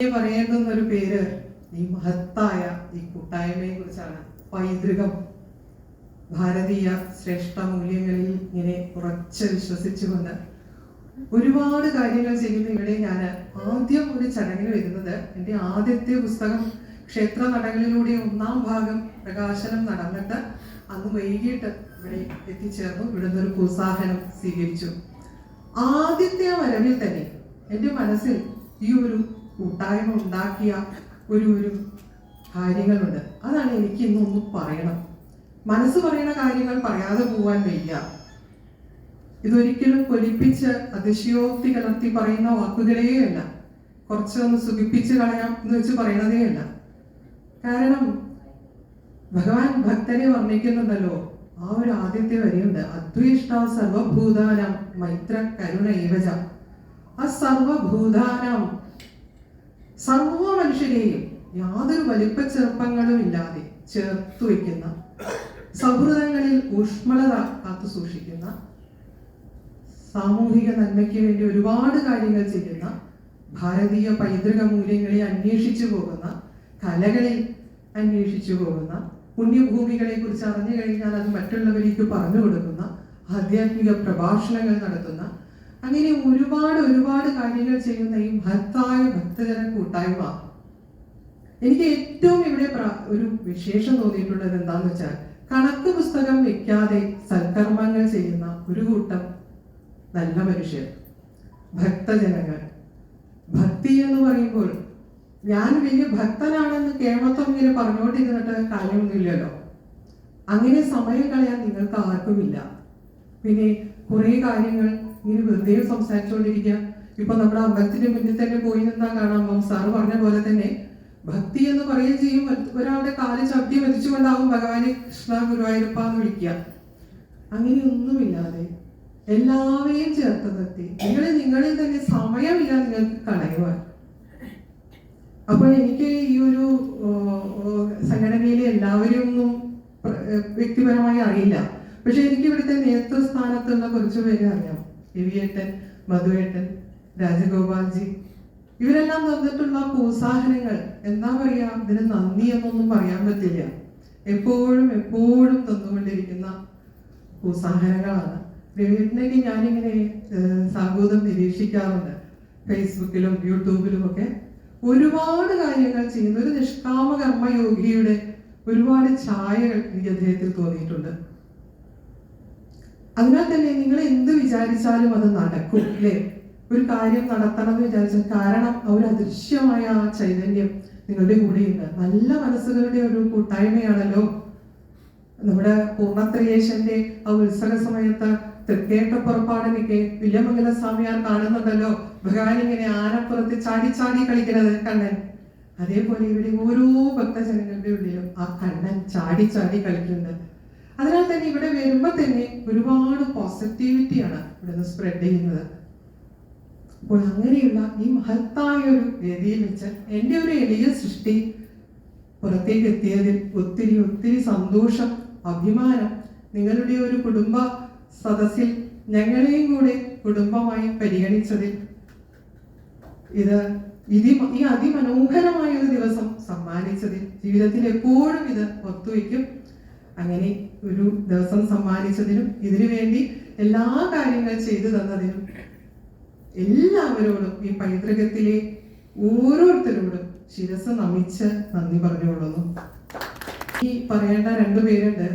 പറയേണ്ടുന്ന ഒരു പേര് ഈ മഹത്തായ ഈ കൂട്ടായ്മയെ കുറിച്ചാണ്. പൈതൃകം ഭാരതീയ ശ്രേഷ്ഠ മൂല്യങ്ങളിൽ ഇങ്ങനെ ഉറച്ച് വിശ്വസിച്ചുകൊണ്ട് ഒരുപാട് കാര്യങ്ങൾ ചെയ്യുന്ന ഇവിടെ ഞാൻ ആദ്യം ഒരു ചടങ്ങിന് വരുന്നത് എന്റെ ആദ്യത്തെ പുസ്തകം ക്ഷേത്ര നടകളിലൂടെ ഒന്നാം ഭാഗം പ്രകാശനം നടന്നിട്ട് അന്ന് വൈകിട്ട് ഇവിടെ എത്തിച്ചേർന്നു. ഇവിടുന്ന് ഒരു പ്രോത്സാഹനം സ്വീകരിച്ചു. ആദ്യത്തെ ആ വരവിൽ തന്നെ എന്റെ മനസ്സിൽ ഈ ഒരു കൂട്ടായ്മ ഉണ്ടാക്കിയ ഒരു ഒരു കാര്യങ്ങളുണ്ട്. അതാണ് എനിക്ക് ഇന്നൊന്ന് പറയണം. മനസ്സ് പറയുന്ന കാര്യങ്ങൾ പറയാതെ പോവാൻ വയ്യ. ഇതൊരിക്കലും പൊലിപ്പിച്ച് അതിശയോക്തി കലർത്തി പറയുന്ന വാക്കുകളേ അല്ല കുറച്ചൊന്ന് സുഖിപ്പിച്ച് കളയാം എന്ന് വെച്ച് പറയണതേ അല്ല കാരണം ഭഗവാൻ ഭക്തനെ വർണിക്കുന്നുണ്ടല്ലോ. ആ ഒരു ആദ്യത്തെ വരിയുണ്ട്. അദ്വേഷ്ട സർവഭൂതാനം മൈത്ര കരുണ ഏവജ ആ സർവഭൂതാനം സർവ മനുഷ്യരെയും യാതൊരു വലിപ്പ ചെറുപ്പങ്ങളും ഇല്ലാതെ ചേർത്തു വയ്ക്കുന്ന സൗഹൃദങ്ങളിൽ ഊഷ്മളത കാത്തു സൂക്ഷിക്കുന്ന സാമൂഹിക നന്മയ്ക്ക് വേണ്ടി ഒരുപാട് കാര്യങ്ങൾ ചെയ്യുന്ന ഭാരതീയ പൈതൃക മൂല്യങ്ങളെ അന്വേഷിച്ചു പോകുന്ന കലകളിൽ അന്വേഷിച്ചു പോകുന്ന പുണ്യഭൂമികളെ കുറിച്ച് അറിഞ്ഞു കഴിഞ്ഞാൽ അത് മറ്റുള്ളവരേക്ക് പറഞ്ഞു കൊടുക്കുന്ന ആധ്യാത്മിക പ്രഭാഷണങ്ങൾ നടത്തുന്ന അങ്ങനെ ഒരുപാട് ഒരുപാട് കാര്യങ്ങൾ ചെയ്യുന്ന ഈ മഹത്തായ ഭക്തജന കൂട്ടായ്മ. എനിക്ക് ഏറ്റവും ഇവിടെ ഒരു വിശേഷം തോന്നിയിട്ടുള്ളത് എന്താന്ന് വെച്ചാൽ കണക്ക് പുസ്തകം വെക്കാതെ സൽക്കർമ്മങ്ങൾ ചെയ്യുന്ന ഒരു കൂട്ടം നല്ല മനുഷ്യർ ഭക്തജനങ്ങൾ. ഭക്തി എന്ന് പറയുമ്പോൾ ഞാൻ വലിയ ഭക്തനാണെന്ന് കേമത്വം ഇങ്ങനെ പറഞ്ഞുകൊണ്ടിരുന്നിട്ട് കാര്യമൊന്നുമില്ലല്ലോ അങ്ങനെ സമയം കളയാൻ നിങ്ങൾക്ക് ആർക്കുമില്ല. പിന്നെ കുറേ കാര്യങ്ങൾ ഇങ്ങനെ വെറുതെ സംസാരിച്ചുകൊണ്ടിരിക്കുക ഇപ്പൊ നമ്മുടെ അമ്പലത്തിന്റെ മുന്നിൽ തന്നെ പോയി നിന്നാ കാണാം. സാറ് പറഞ്ഞ പോലെ തന്നെ ഭക്തി എന്ന് പറയുകയും ചെയ്യും. ഒരാളുടെ കാൽ ചവിട്ടി മതിച്ചുകൊണ്ടാവും ഭഗവാനെ കൃഷ്ണ ഗുരുവായൂരപ്പ എന്ന് വിളിക്കുക അങ്ങനെയൊന്നുമില്ലാതെ എല്ലാവരെയും ചേർത്ത് നിർത്തി. നിങ്ങളെ നിങ്ങളിൽ തന്നെ സമയമില്ല നിങ്ങൾക്ക് കളയുവാൻ അപ്പോൾ എനിക്ക് ഈ ഒരു സംഘടനയിലെ എല്ലാവരെയും ഒന്നും വ്യക്തിപരമായി അറിയില്ല. പക്ഷെ എനിക്ക് ഇവിടുത്തെ നേതൃസ്ഥാനത്തുള്ള കുറച്ച് അറിയാം. രവിയേട്ടൻ മധുവേട്ടൻ രാജഗോപാൽജി ഇവരെല്ലാം തന്നിട്ടുള്ള പ്രോത്സാഹനങ്ങൾ എന്താ പറയാ? ഇതിന് നന്ദി എന്നൊന്നും പറയാൻ പറ്റില്ല. എപ്പോഴും എപ്പോഴും തന്നുകൊണ്ടിരിക്കുന്ന പ്രോത്സാഹനങ്ങളാണ് രവിയേട്ടനൊക്കെ ഞാനിങ്ങനെ സാഹോദം നിരീക്ഷിക്കാറുണ്ട്. ഫേസ്ബുക്കിലും യൂട്യൂബിലും ഒക്കെ. ഒരുപാട് കാര്യങ്ങൾ ചെയ്യുന്ന ഒരു നിഷ്കാമ കർമ്മയോഗിയുടെ ഒരുപാട് ഛായകൾ എനിക്ക് അദ്ദേഹത്തിൽ തോന്നിയിട്ടുണ്ട്. അതിനാൽ തന്നെ നിങ്ങൾ എന്ത് വിചാരിച്ചാലും അത് നടക്കും അല്ലേ ഒരു കാര്യം നടത്തണം എന്ന് വിചാരിച്ചാൽ കാരണം ഒരു അദൃശ്യമായ ആ ചൈതന്യം നിങ്ങളുടെ കൂടെയുണ്ട്. നല്ല മനസ്സുകളുടെ ഒരു കൂട്ടായ്മയാണല്ലോ. നമ്മുടെ പൂർണത്രയേശന്റെ ആ ഉത്സവ സമയത്ത് തൃക്കേട്ട പുറപ്പാടിനൊക്കെ വില്യമംഗല സ്വാമിയാർ കാണുന്നുണ്ടല്ലോ. ഭഗവാൻ ഇങ്ങനെ ആനപ്പുറത്ത് ചാടി ചാടി കളിക്കുന്നത് കണ്ണൻ. അതേപോലെ ഇവിടെ ഓരോ ഭക്തജനങ്ങളുടെ ഉള്ളിലും ആ കണ്ണൻ ചാടി ചാടി കളിക്കുന്നുണ്ട്. അതിനാൽ തന്നെ ഇവിടെ വരുമ്പോൾ തന്നെ ഒരുപാട് പോസിറ്റിവിറ്റിയാണ് ഇവിടെ നിന്ന് സ്പ്രെഡ് ചെയ്യുന്നത്. അപ്പോൾ അങ്ങനെയുള്ള ഈ മഹത്തായ ഒരു വേദിയിൽ വെച്ച് എന്റെ ഒരു എളിയ സൃഷ്ടി പുറത്തേക്ക് എത്തിയതിൽ ഒത്തിരി ഒത്തിരി സന്തോഷം അഭിമാനം. നിങ്ങളുടെ ഒരു കുടുംബ സദസ്സിൽ ഞങ്ങളെയും കൂടെ കുടുംബമായി പരിഗണിച്ചതിൽ ഇത് ഇതി ഈ അതിമനോഹരമായ ഒരു ദിവസം സമ്മാനിച്ചതിൽ ജീവിതത്തിൽ എപ്പോഴും ഇത് ഓർത്തുവെക്കും അങ്ങനെ ഒരു ദിവസം സമ്മാനിച്ചതിനും ഇതിനു വേണ്ടി എല്ലാ കാര്യങ്ങൾ ചെയ്തു തന്നതിനും എല്ലാവരോടും ഈ പൈതൃകത്തിലെ ഓരോരുത്തരോടും ശിരസ് നമിച്ച് നന്ദി പറഞ്ഞുകൊള്ളുന്നു. ഈ പറയേണ്ട രണ്ടുപേരുണ്ട്